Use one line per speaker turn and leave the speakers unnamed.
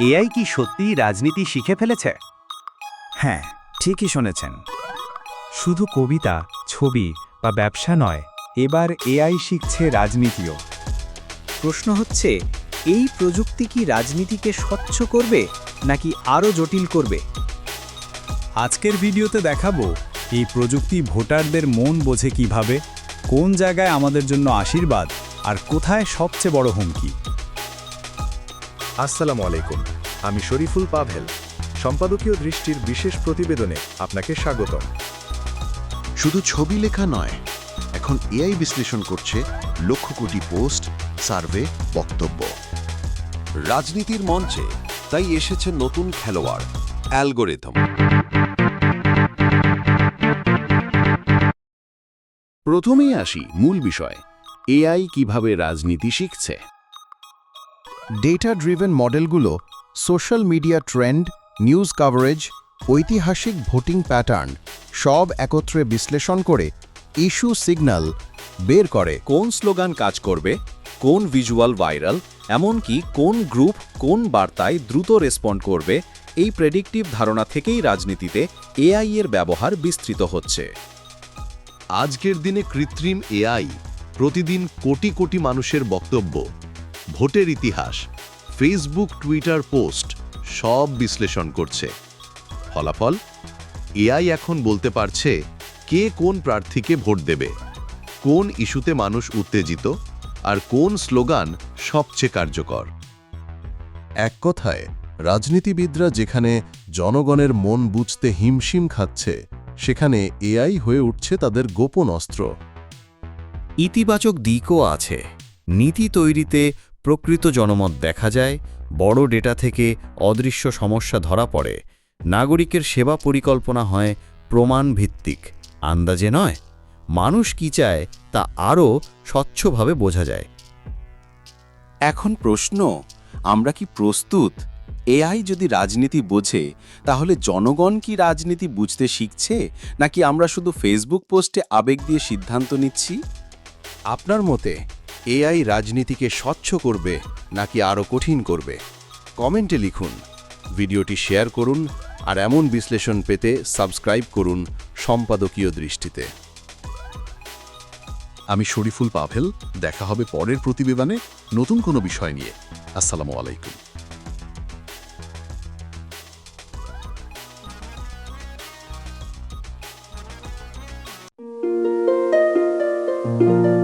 AI কি সত্যিই রাজনীতি শিখে ফেলেছে?
হ্যাঁ ঠিকই শুনেছেন। শুধু কবিতা, ছবি বা ব্যবসা নয়, এবার এআই শিখছে রাজনীতিও।
প্রশ্ন হচ্ছে, এই প্রযুক্তি কি রাজনীতিকে স্বচ্ছ করবে নাকি আরও জটিল করবে?
আজকের ভিডিওতে দেখাবো, এই প্রযুক্তি ভোটারদের মন বোঝে কীভাবে, কোন জায়গায় আমাদের জন্য আশীর্বাদ, আর কোথায় সবচেয়ে বড় হুমকি।
আসসালামু আলাইকুম। আমি শরীফুল পাভেল, সম্পাদকীয় দৃষ্টির বিশেষ প্রতিবেদনে আপনাকে স্বাগতম।
শুধু ছবি লেখা নয়, এখন এআই বিশ্লেষণ করছে লক্ষ কোটি পোস্ট, সার্ভে, বক্তব্য।
রাজনীতির মঞ্চে তাই এসেছে নতুন খেলোয়াড়, অ্যালগোরিদম।
প্রথমেই আসি মূল বিষয়, এআই কীভাবে রাজনীতি শিখছে? ডেটা ড্রিভেন মডেলগুলো social media trend news coverage ঐতিহাসিক ভোটিং প্যাটার্ন সব একত্রে বিশ্লেষণ করে ইস্যু সিগন্যাল বের করে।
কোন স্লোগান কাজ করবে কোন ভিজুয়াল ভাইরাল এমনকি কোন গ্রুপ কোন বার্তায় দ্রুত রেসপন্ড করবে এই প্রেডিক্টিভ ধারণা থেকেই রাজনীতিতে এআই এর ব্যবহার বিস্তৃত হচ্ছে।
আজকের দিনে কৃত্রিম এআই প্রতিদিন কোটি কোটি মানুষের বক্তব্য। ভোটের ইতিহাস ফেসবুক টুইটার পোস্ট সব বিশ্লেষণ করছে। ফলাফল? এআই এখন বলতে পারছে কে কোন প্রার্থীকে ভোট দেবে, কোন ইস্যুতে মানুষ উত্তেজিত, আর কোন স্লোগান সবচেয়ে কার্যকর। এক কথায়, রাজনীতিবিদরা যেখানে জনগণের মন বুঝতে হিমশিম খাচ্ছে, সেখানে এআই হয়ে উঠছে তাদের গোপন অস্ত্র।
ইতিবাচক দিকও আছে। নীতি তৈরিতে প্রকৃত জনমত দেখা যায় বড় ডেটা থেকে অদৃশ্য সমস্যা ধরা পড়ে। নাগরিকের সেবা পরিকল্পনা হয় প্রমাণ ভিত্তিক আন্দাজে নয়। মানুষ কি চায় তা আরও স্বচ্ছভাবে বোঝা যায়।
এখন প্রশ্ন আমরা কি প্রস্তুত? এআই যদি রাজনীতি বোঝে তাহলে জনগণ কি রাজনীতি বুঝতে শিখছে? নাকি আমরা শুধু ফেসবুক পোস্টে আবেগ দিয়ে সিদ্ধান্ত নিচ্ছি?
আপনার মতে এআই রাজনীতিকে স্বচ্ছ করবে নাকি আরও কঠিন করবে? কমেন্টে লিখুন। ভিডিওটি শেয়ার করুন আর এমন বিশ্লেষণ পেতে সাবস্ক্রাইব করুন সম্পাদকীয় দৃষ্টিতে। আমি শরীফুল পাভেল, দেখা হবে পরের প্রতিবেদনে নতুন কোনো বিষয় নিয়ে। আসসালামু আলাইকুম।
thank you